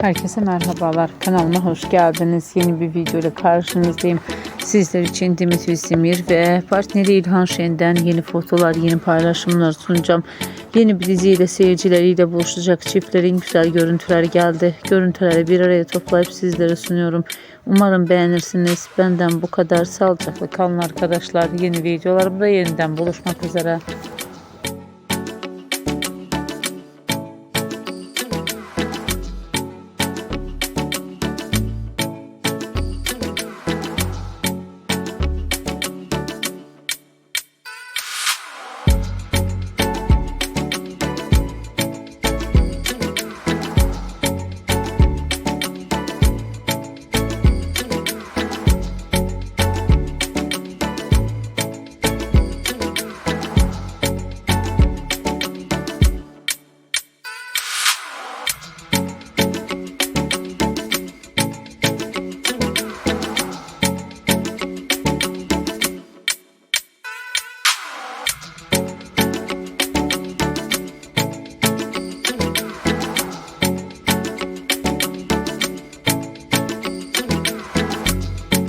Herkese merhabalar. Kanalıma hoş geldiniz. Yeni bir video ile karşınızdayım. Sizler için Demet Özdemir ve partneri İlhan Şen'den yeni fotolar, yeni paylaşımlar sunacağım. Yeni bir diziyle seyircileriyle buluşacak çiftlerin güzel görüntüleri geldi. Görüntüleri bir araya toplayıp sizlere sunuyorum. Umarım beğenirsiniz. Benden bu kadar. Sağlıcakla kalın arkadaşlar. Yeni videolarımda yeniden buluşmak üzere.